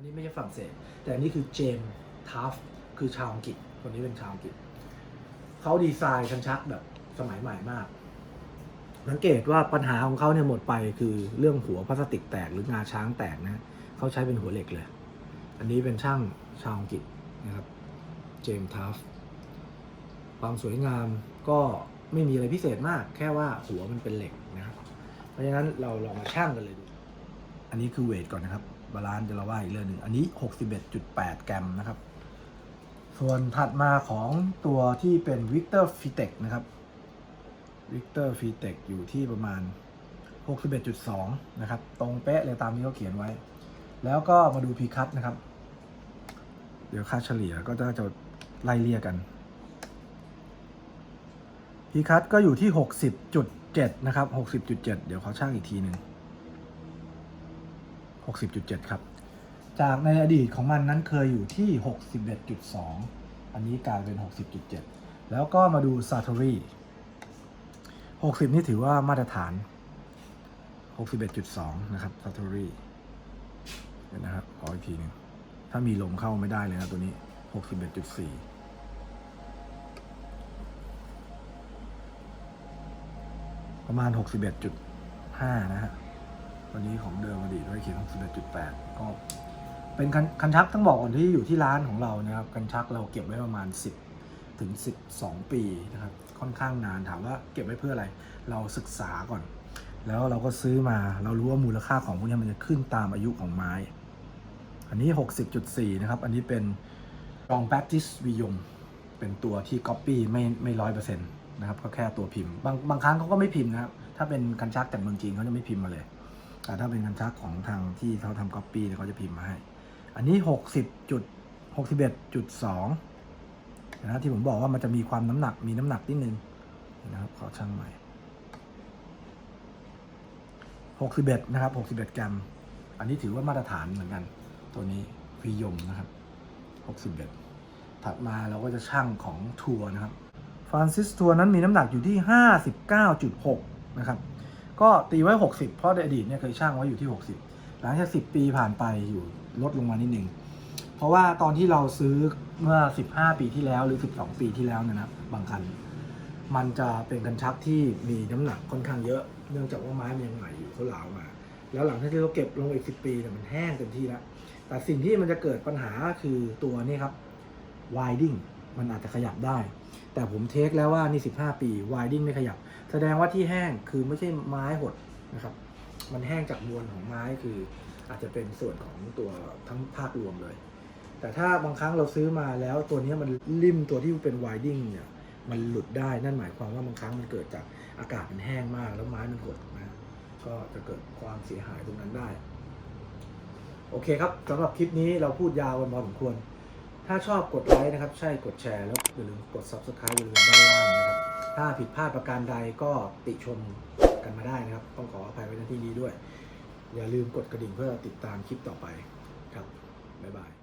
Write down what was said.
นนี้ไม่ใช่ฝรั่งเศส แต่อันนี้คือเจมส์ทัฟคือชาวอังกฤษ คนนี้เป็นชาวอังกฤษ เขาดีไซน์คันชักแบบสมัยใหม่มาก สังเกตว่าปัญหาของเขาเนี่ยหมดไปคือเรื่องหัวพลาสติกแตกหรืองาช้างแตกนะเขาใช้เป็นหัวเหล็กเลย อันนี้เป็นช่างชาวอังกฤษนะครับ เจมส์ทัฟความสวยงามก็ไม่มีอะไรพิเศษมาก แค่ว่าหัวมันเป็นเหล็กนะครับ เพราะฉะนั้นเราลองมาช่างกันเลยดู อันนี้คือเวทก่อนนะครับ บาลานซ์จะเราว่าอีกเรื่องหนึ่งอันนี้ 61.8 กรัมนะครับ ส่วนถัดมาของตัวที่เป็น Victor f i t e c นะครับ Victor f i t e c อยู่ที่ประมาณ 61.2 นะครับ ตรงเป๊ะเลยตามที่เขาเขียนไว้ แล้วก็มาดูพีคัตนะครับ เดี๋ยวค่าเฉลี่ยก็จะจะไล่เลี่ยกันพีคัตก็อยู่ที่ 60.7 นะครับ 60.7 เดี๋ยวเขาช่างอีกทีหนึ่ง 60.7 ครับ จากในอดีตของมันนั้นเคยอยู่ที่ 61.2 อันนี้กลายเป็น 60.7 แล้วก็มาดู s a t o r i 60 นี่ถือว่ามาตรฐาน 61.2 นะครับ s a t o r i เห็นนะครับ ขออีกทีหนึ่งถ้ามีลมเข้าไม่ได้เลยนะตัวนี้ 61.4ประมาณ 61.5 นะฮะ วันนี้ของเดิมอดีตไว้เขียน61.8 ก็ เป็นคันคันชักต้องบอกก่อนที่อยู่ที่ร้านของเรานะครับคันชักเราเก็บไว้ประมาณ 10 ถึง 12 ปีนะครับ ค่อนข้างนานถามว่าเก็บไว้เพื่ออะไร เราศึกษาก่อน แล้วเราก็ซื้อมาเรารู้ว่ามูลค่าของพวกนี้มันจะขึ้นตามอายุของไม้ อันนี้ 60.4 นะครับ อันนี้เป็นรองแบปติสวิยมเป็นตัวที่ก๊อปปี้ไม่ไม่ร้อยเปอร์เซ็นต์นะครับก็แค่ตัวพิมพ์ บางบางครั้งเขาก็ไม่พิมพ์นะครับ ถ้าเป็นคันชักจากเมืองจีนเขาจะไม่พิมพ์มาเลย ถ้าเป็นคันชักของทางที่เขาทำก๊อปปี้เขาจะพิมพ์มาให้ อันนี้ 60จุด61.2นะที่ผมบอกว่ามันจะมีความน้ำหนักมีน้ำหนักนิดนึงนะครับขอช่างใหม่ 61 นะครับ 61 กรัม อันนี้ถือว่ามาตรฐานเหมือนกัน ตัวนี้พิยมนะครับ 61 ถัดมาเราก็จะช่างของทัวร์นะครับฟรานซิสทัวร์นั้นมีน้ำหนักอยู่ที่ 59.6 นะครับ ก็ตีไว้ 60 เพราะในอดีตเนี่ยเคยช่างไว้อยู่ที่ 60 หลังจาก 10 ปีผ่านไปอยู่ลดลงมานิดหนึ่งเพราะว่าตอนที่เราซื้อเมื่อ 15 ปีที่แล้วหรือ 12 ปีที่แล้วเนี่ยนะบางคัน มันจะเป็นกันชักที่มีน้ำหนักค่อนข้างเยอะ เนื่องจากว่าไม้มันยังใหม่อยู่เขาเหลามา แล้วหลังจากที่เราเก็บลงอีก 10 ปีเนี่ยมันแห้งเต็มที่แล้วแต่สิ่งที่มันจะเกิดปัญหาคือตัวนี้ครับ winding มันอาจจะขยับได้ แต่ผมเทคแล้วว่านี่ 15 ปี winding ไม่ขยับ แสดงว่าที่แห้งคือไม่ใช่ไม้หดนะครับ มันแห้งจากมวลของไม้คืออาจจะเป็นส่วนของตัวทั้งภาพรวมเลย แต่ถ้าบางครั้งเราซื้อมาแล้วตัวนี้มันริมตัวที่เป็น winding เนี่ยมันหลุดได้นั่นหมายความว่าบางครั้งมันเกิดจากอากาศมันแห้งมาก แล้วไม้มันหดนะก็จะเกิดความเสียหายตรงนั้นได้ โอเคครับสำหรับคลิปนี้เราพูดยาวกันพอสมควร ถ้าชอบกดไลค์นะครับ ใช่กดแชร์แล้วอย่าลืมกด subscribe บริเวณด้านล่างนะครับ ถ้าผิดพลาดประการใดก็ติชมกันมาได้นะครับ ต้องขออภัยไว้ในที่นี้ด้วย อย่าลืมกดกระดิ่งเพื่อติดตามคลิปต่อไปครับ บ๊ายบาย